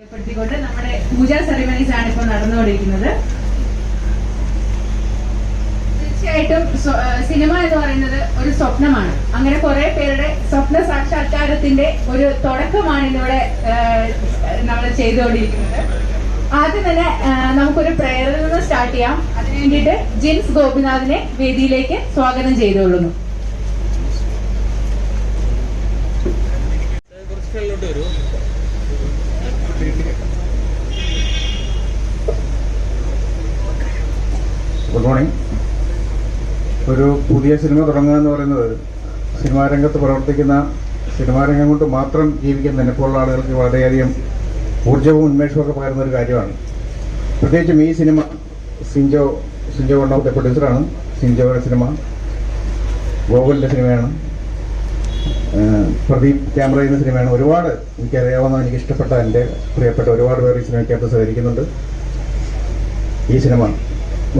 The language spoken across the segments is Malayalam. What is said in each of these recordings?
പ്പെടുത്തിക്കൊണ്ട് നമ്മുടെ പൂജാ സെറിമണീസ് ആണ് ഇപ്പോൾ നടന്നുകൊണ്ടിരിക്കുന്നത്. തീർച്ചയായിട്ടും സിനിമ എന്ന് പറയുന്നത് ഒരു സ്വപ്നമാണ്. അങ്ങനെ കുറെ പേരുടെ സ്വപ്ന സാക്ഷാത്കാരത്തിന്റെ ഒരു തുടക്കമാണ് ഇന്നിവിടെ നമ്മൾ ചെയ്തുകൊണ്ടിരിക്കുന്നത്. ആദ്യം തന്നെ നമുക്കൊരു പ്രേയറിൽ നിന്ന് സ്റ്റാർട്ട് ചെയ്യാം. അതിനു വേണ്ടിയിട്ട് ജിൻസ് ഗോപിനാഥിനെ വേദിയിലേക്ക് സ്വാഗതം ചെയ്തുകൊള്ളുന്നു. ഗുഡ് ഒരു പുതിയ സിനിമ തുടങ്ങുക എന്ന് പറയുന്നത് സിനിമാ രംഗത്ത് പ്രവർത്തിക്കുന്ന സിനിമാ രംഗം കൊണ്ട് മാത്രം ജീവിക്കുന്ന ഇപ്പോഴുള്ള ആളുകൾക്ക് വളരെയധികം ഊർജവും ഉന്മേഷവും ഒക്കെ പകരുന്ന ഒരു കാര്യമാണ്. പ്രത്യേകിച്ചും ഈ സിനിമ സിഞ്ചോ സിഞ്ചോ കൊണ്ടാമത്തെ പ്രൊഡ്യൂസറാണ്. സിഞ്ചോയുടെ സിനിമ ഗോകുലിന്റെ സിനിമയാണ്. പ്രദീപ് ക്യാമറ ചെയ്യുന്ന സിനിമയാണ്. ഒരുപാട് എനിക്കറിയാവുന്ന എനിക്ക് ഇഷ്ടപ്പെട്ട എന്റെ പ്രിയപ്പെട്ട ഒരുപാട് പേർ ഈ സിനിമയ്ക്കകത്ത് സഹകരിക്കുന്നുണ്ട്. ഈ സിനിമ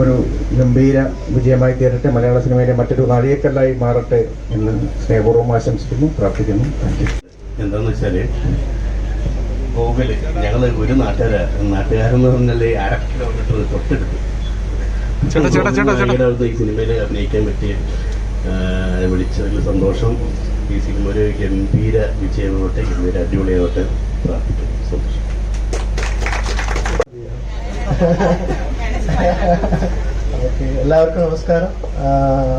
ഒരു ഗംഭീര വിജയമായി തീരട്ടെ. മലയാള സിനിമയിലെ മറ്റൊരു നാഴികക്കല്ലായി മാറട്ടെ എന്ന് സ്നേഹപൂർവം ആശംസിക്കുന്നു പ്രാർത്ഥിക്കുന്നു. താങ്ക് യു എന്താന്ന് വെച്ചാൽ ഗോകുൽ ഞങ്ങൾ ഒരു നാട്ടുകാരാ നാട്ടുകാരെന്ന് പറഞ്ഞാലേ അര കിലോമീറ്റർ തൊട്ടടുത്ത്. ഈ സിനിമയിൽ അഭിനയിക്കാൻ പറ്റിയ വിളിച്ചതിൽ സന്തോഷം. ഈ സിനിമ ഒരു ഗംഭീര വിജയമാവട്ടെ ഗംഭീര അടിപൊളിയാവട്ടെ. പ്രാർത്ഥിക്കുന്നു. സന്തോഷം. ഓക്കെ എല്ലാവർക്കും നമസ്കാരം.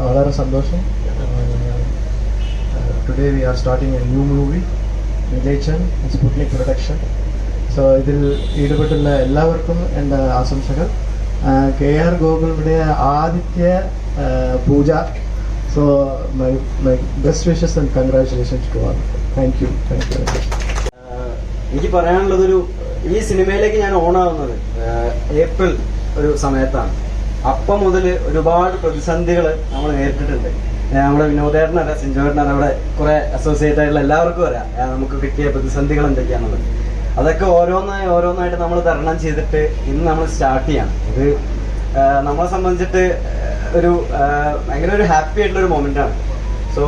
വളരെ സന്തോഷം. Today we are starting a new movie വിജയ്ചൻ Sputnik production so ഇതിൽ ഈടുപെട്ടുള്ള എല്ലാവർക്കും എന്റെ ആശംസകൾ. കെ ആർ ഗോകുലിന്റെ ആദിത്യ പൂജ. So my my best wishes and congratulations to all thank you thank you എനിക്ക് പറയാനുള്ളതൊരു ഈ സിനിമയിലേക്ക് ഞാൻ ഓണാവുന്നത് ഏപ്രിൽ ഒരു സമയത്താണ്. അപ്പം മുതൽ ഒരുപാട് പ്രതിസന്ധികൾ നമ്മൾ നേരിട്ടിട്ടുണ്ട്. നമ്മുടെ വിനോദേട്ടനല്ല സിഞ്ചോട്ടനല്ല അവിടെ കുറെ അസോസിയേറ്റ് ആയിട്ടുള്ള എല്ലാവർക്കും ആഹ് നമുക്ക് കിട്ടിയ പ്രതിസന്ധികൾ എന്തൊക്കെയാണുള്ളത് അതൊക്കെ ഓരോന്നായി ഓരോന്നായിട്ട് നമ്മൾ തരണം ചെയ്തിട്ട് ഇന്ന് നമ്മൾ സ്റ്റാർട്ട് ചെയ്യാണ്. ഇത് നമ്മളെ സംബന്ധിച്ചിട്ട് ഒരു ഭയങ്കര ഒരു ഹാപ്പി ആയിട്ടുള്ള ഒരു മൊമെന്റ് ആണ്. സോ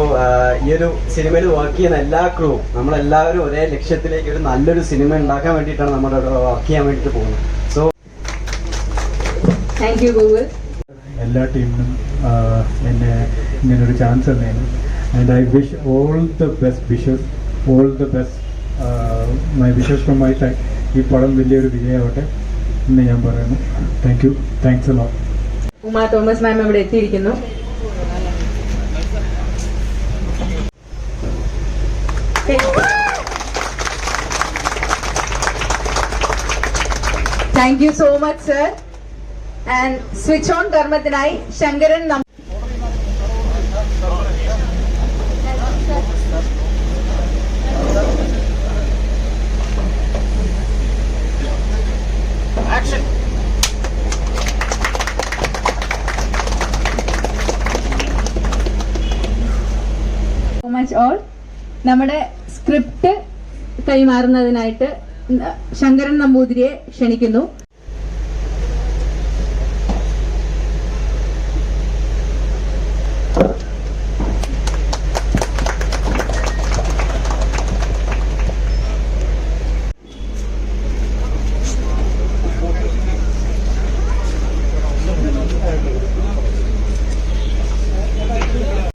ഈ ഒരു സിനിമയിൽ വർക്ക് ചെയ്യുന്ന എല്ലാ ക്രൂവും നമ്മളെല്ലാവരും ഒരേ ലക്ഷ്യത്തിലേക്ക് ഒരു നല്ലൊരു സിനിമ ഉണ്ടാക്കാൻ വേണ്ടിയിട്ടാണ് നമ്മുടെ വർക്ക് ചെയ്യാൻ വേണ്ടിയിട്ട് പോകുന്നത്. താങ്ക് യു ഗൂഗിൾ എല്ലാ ടീമിനും എന്നെ എന്നെ ഇങ്ങനൊരു ചാൻസ് തന്നെയാണ് and I wish all the best wishes all the best my wishes from my time ഈ പടം വലിയൊരു വിജയമാവട്ടെ എന്ന് ഞാൻ പറയുന്നു. താങ്ക് യു താങ്ക്സ് എല്ലാം ഉമാ തോമസ് മാം ഇവിടെ എത്തിയിരിക്കുന്നു. Thank you so much sir and switch on കർമ്മത്തിനായി Shankaran much all. നമ്മുടെ സ്ക്രിപ്റ്റ് കൈമാറുന്നതിനായിട്ട് ശങ്കരൻ നമ്പൂതിരിയെ ക്ഷണിക്കുന്നു.